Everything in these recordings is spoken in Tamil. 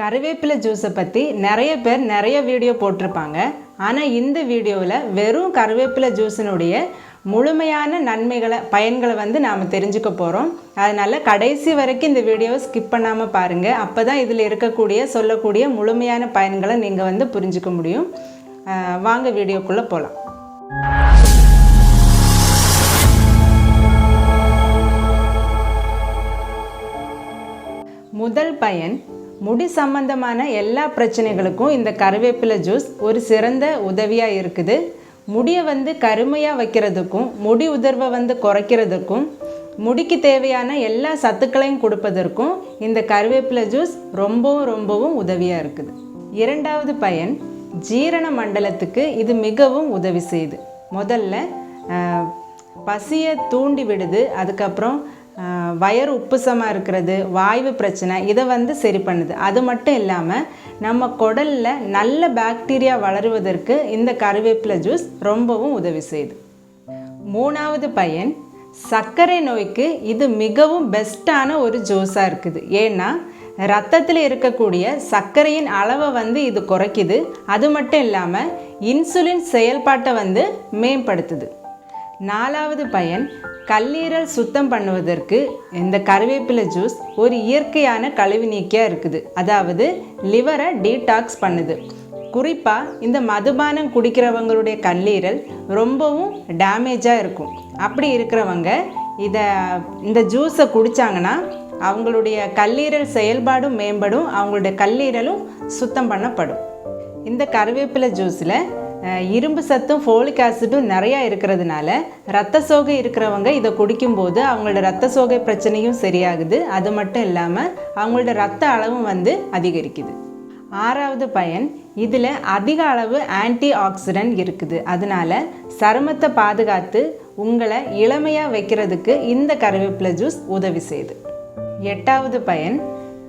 கருவேப்பிலை ஜூஸை பற்றி நிறைய பேர் நிறைய வீடியோ போட்டிருப்பாங்க. ஆனால் இந்த வீடியோவில் வெறும் கருவேப்பிலை ஜூஸினுடைய முழுமையான நன்மைகளை பயன்களை வந்து நாம் தெரிஞ்சுக்க போகிறோம் அதனால் கடைசி வரைக்கும் இந்த வீடியோவை ஸ்கிப் பண்ணாமல் பாருங்கள் அப்போ தான் இதில் இருக்கக்கூடிய சொல்லக்கூடிய முழுமையான பயன்களை நீங்கள் வந்து புரிஞ்சுக்க முடியும். வாங்க வீடியோக்குள்ளே போகலாம் முதல் பயன் முடி சம்பந்தமான எல்லா பிரச்சனைகளுக்கும் இந்த கருவேப்பிலை ஜூஸ் ஒரு சிறந்த உதவியாக இருக்குது. முடியை வந்து கருமையாக வைக்கிறதுக்கும் முடி உதிர்வை வந்து குறைக்கிறதுக்கும் முடிக்கு தேவையான எல்லா சத்துக்களையும் கொடுப்பதற்கும் இந்த கருவேப்பிலை ஜூஸ் ரொம்பவும் ரொம்பவும் உதவியாக இருக்குது. இரண்டாவது பயன் ஜீரண மண்டலத்துக்கு இது மிகவும் உதவி செய்யுது முதல்ல பசியை தூண்டி விடுது அதுக்கப்புறம் வயறு உப்புசமாக இருக்கிறது வாய்வு பிரச்சனை இதை வந்து சரி பண்ணுது. அது மட்டும் இல்லாமல் நம்ம குடலில் நல்ல பாக்டீரியா வளருவதற்கு இந்த கருவேப்பிலை ஜூஸ் ரொம்பவும் உதவி செய்யுது. மூணாவது பயன் சர்க்கரை நோய்க்கு இது மிகவும் பெஸ்ட்டான ஒரு ஜூஸாக இருக்குது. ஏன்னா ரத்தத்தில் இருக்கக்கூடிய சர்க்கரையின் அளவை வந்து இது குறைக்குது. அது மட்டும் இல்லாமல் இன்சுலின் செயல்பாட்டை வந்து மேம்படுத்துது. நாலாவது பயன் கல்லீரல் சுத்தம் பண்ணுவதற்கு இந்த கருவேப்பிலை ஜூஸ் ஒரு இயற்கையான கழிவு நீக்கியாக இருக்குது. அதாவது லிவரை டீடாக்ஸ் பண்ணுது. குறிப்பாக இந்த மதுபானம் குடிக்கிறவங்களுடைய கல்லீரல் ரொம்பவும் டேமேஜாக இருக்கும். அப்படி இருக்கிறவங்க இதை இந்த ஜூஸை குடித்தாங்கன்னா அவங்களுடைய கல்லீரல் செயல்பாடும் மேம்படும் அவங்களுடைய கல்லீரலும் சுத்தம் பண்ணப்படும். இந்த கருவேப்பிலை ஜூஸில் இரும்பு சத்தும் ஃபோலிக் ஆசிட்டும் நிறையா இருக்கிறதுனால ரத்த சோகை இருக்கிறவங்க இதை குடிக்கும்போது அவங்களோட ரத்த சோகை பிரச்சனையும் சரியாகுது. அது மட்டும் இல்லாமல் அவங்களோட ரத்த அளவும் வந்து அதிகரிக்குது. ஆறாவது பயன் இதில் அதிக அளவு ஆன்டி ஆக்சிடென்ட் இருக்குது. அதனால சருமத்தை பாதுகாத்து உங்களை இளமையாக வைக்கிறதுக்கு இந்த கருவேப்பிலை ஜூஸ் உதவி செய்யுது. எட்டாவது பயன்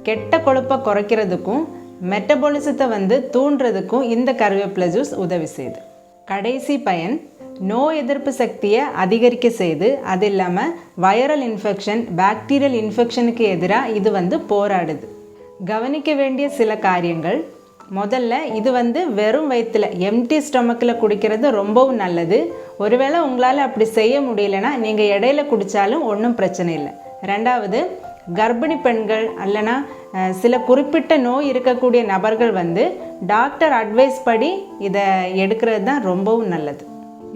கெட்ட கொழுப்பை குறைக்கிறதுக்கும் மெட்டபாலிசத்தை வந்து தூண்டுறதுக்கும் இந்த கருவேப்பிலை ஜூஸ் உதவி செய்யுது. கடைசி பயன் நோய் எதிர்ப்பு சக்தியை அதிகரிக்க செய்து அது இல்லாமல் வைரல் இன்ஃபெக்ஷன் பாக்டீரியல் இன்ஃபெக்ஷனுக்கு எதிராக இது வந்து போராடுது. கவனிக்க வேண்டிய சில காரியங்கள். முதல்ல இது வந்து வெறும் வயிற்றில் எம்டி ஸ்டொமக்கில் குடிக்கிறது ரொம்பவும் நல்லது. ஒருவேளை உங்களால் அப்படி செய்ய முடியலன்னா நீங்கள் இடையில குடித்தாலும் ஒன்றும் பிரச்சனை இல்லை. ரெண்டாவது கர்ப்பிணி பெண்கள் அல்லனா சில குறிப்பிட்ட நோய் இருக்கக்கூடிய நபர்கள் வந்து டாக்டர் அட்வைஸ் படி இதை எடுக்கிறது தான் ரொம்பவும் நல்லது.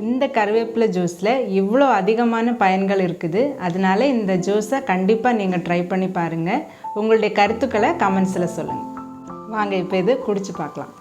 இந்த கருவேப்பிலை ஜூஸில் இவ்வளோ அதிகமான பயன்கள் இருக்குது. அதனால இந்த ஜூஸை கண்டிப்பாக நீங்கள் ட்ரை பண்ணி பாருங்கள் உங்களுடைய கருத்துக்களை கமெண்ட்ஸில் சொல்லுங்கள் வாங்க இப்போ இது குடிச்சு பார்க்கலாம்.